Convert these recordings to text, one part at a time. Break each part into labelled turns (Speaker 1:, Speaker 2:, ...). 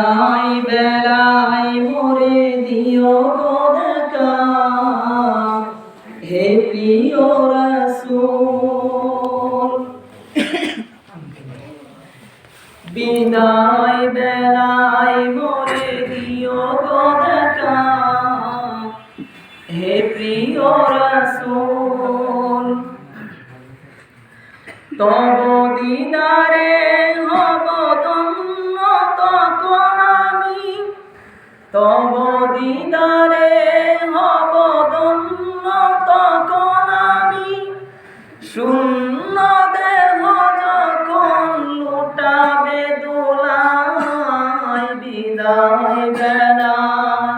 Speaker 1: বেলায় বেলায় মোরে দিও গো দেখা হে প্রিয় রাসূল, বিদায় বেলায় মোরে দিও গো দেখা হে প্রিয় রাসূল, তব দিদারে তব দিদারে হব ধন্য তখন আমি শূন্য দেহ যখন লুটাবে দোলায়, বিদায় বেলায়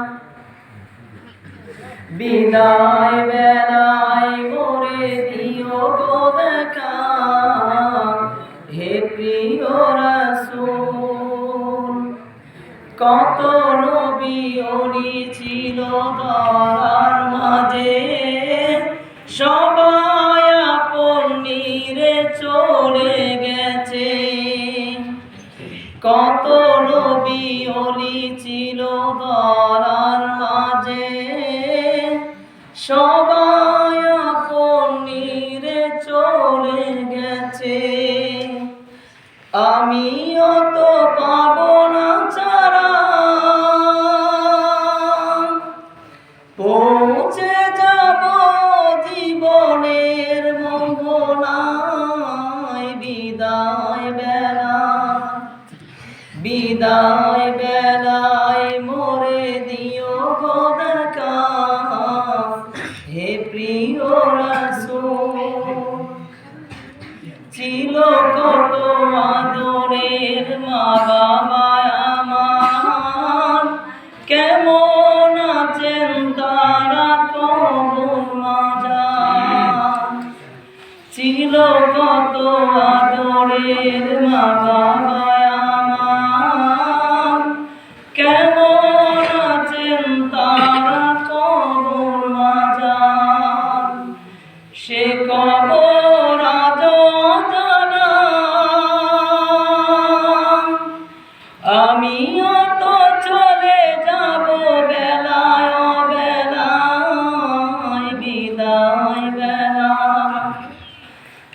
Speaker 1: বিদায় বেলায় মোরে দিও গো দেখা, হে প্রিয় রাসূল। কত নবী অলি ছিল ধরার মাঝে? সবাই আপন নিরে চলে গেছে। কত নবী অলি ছিল ধরার মাঝে? সবাই আপন নিরে চলে গেছে। আমিও তো পাবো বিদায় বেলা, বিদায় বেলায় মোরে দিও গো দেখা হে প্রিয় রাসূল, ছিল কত আদরের মা বাবা আমার। কেমন আছেন তারা কত আদরের মা বাবা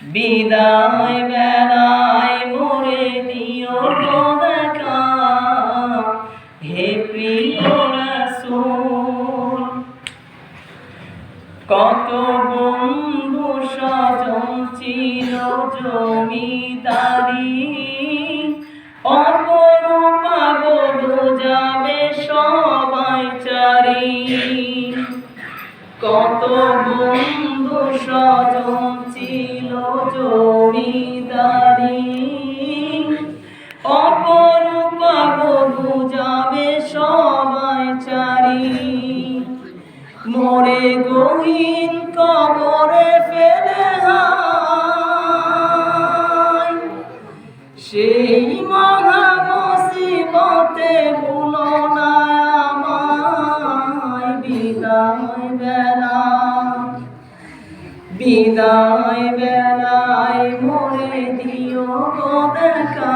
Speaker 1: বিদায় বেলায় মোরে গো দেখা। হে প্রিয় কত বন্ধু স্বজন ছিল জমিদারি। অপরূপা বধু যাবে সবাই চারি। কত বন্ধু স্বজন ছিল বিদায় বেলায় মোরে দিও গো দেখা